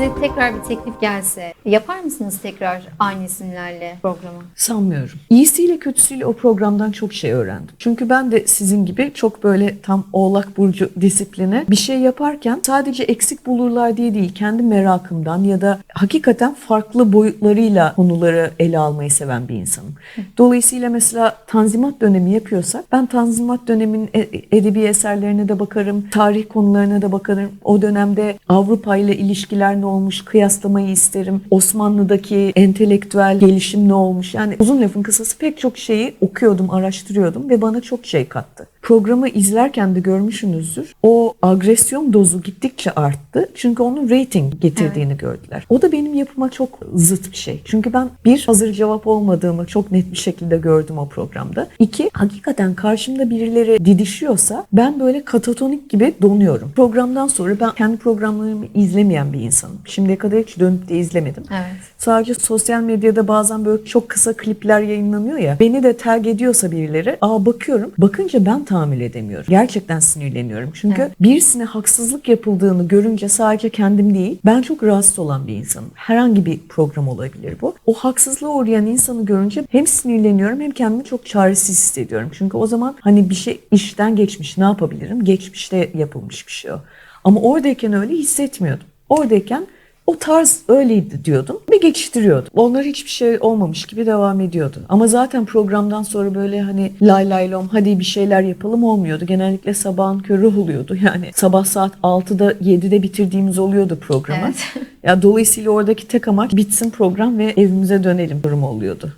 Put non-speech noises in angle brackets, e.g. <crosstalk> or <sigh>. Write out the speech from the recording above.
size tekrar bir teklif gelse yapar mısınız tekrar aynı isimlerle programı? Sanmıyorum. İyisiyle kötüsüyle o programdan çok şey öğrendim. Çünkü ben de sizin gibi çok böyle tam oğlak burcu disipline bir şey yaparken sadece eksik bulurlar diye değil kendi merakımdan ya da hakikaten farklı boyutlarıyla konuları ele almayı seven bir insanım. Dolayısıyla mesela Tanzimat dönemi yapıyorsak ben Tanzimat dönemin e- edebi eserlerine de bakarım, tarih konularına da bakarım. O dönemde Avrupa ile ilişkiler ne olmuş kıyaslamayı isterim. Osmanlı'daki entelektüel gelişim ne olmuş? Yani uzun lafın kısası pek çok şeyi okuyordum, araştırıyordum ve bana çok şey kattı. Programı izlerken de görmüşsünüzdür. O agresyon dozu gittikçe arttı. Çünkü onun rating getirdiğini gördüler. O da benim yapıma çok zıt bir şey. Çünkü ben bir hazır cevap olmadığımı çok net bir şekilde gördüm o programda. İki hakikaten karşımda birileri didişiyorsa ben böyle katatonik gibi donuyorum. Programdan sonra ben kendi programlarımı izlemeyen bir insanım. Şimdiye kadar hiç dönüp de izlemedim. Evet. Sadece sosyal medyada bazen böyle çok kısa klipler yayınlanıyor ya. Beni de tag ediyorsa birileri, aa bakıyorum. Bakınca ben tahammül edemiyorum. Gerçekten sinirleniyorum. Çünkü Evet. birisine haksızlık yapıldığını görünce sadece kendim değil, ben çok rahatsız olan bir insanım. Herhangi bir program olabilir bu. O haksızlığa uğrayan insanı görünce hem sinirleniyorum hem kendimi çok çaresiz hissediyorum. Çünkü o zaman hani bir şey işten geçmiş, ne yapabilirim? Geçmişte yapılmış bir şey o. Ama oradayken öyle hissetmiyordum. Oradayken o tarz öyleydi diyordum ve geçiştiriyordum. Onlar hiçbir şey olmamış gibi devam ediyordu. Ama zaten programdan sonra böyle hani lay lay lom hadi bir şeyler yapalım olmuyordu. Genellikle sabahın körü oluyordu. Yani sabah saat 6'da 7'de bitirdiğimiz oluyordu programı. Evet. <laughs> Ya dolayısıyla oradaki tek amaç bitsin program ve evimize dönelim durumu oluyordu.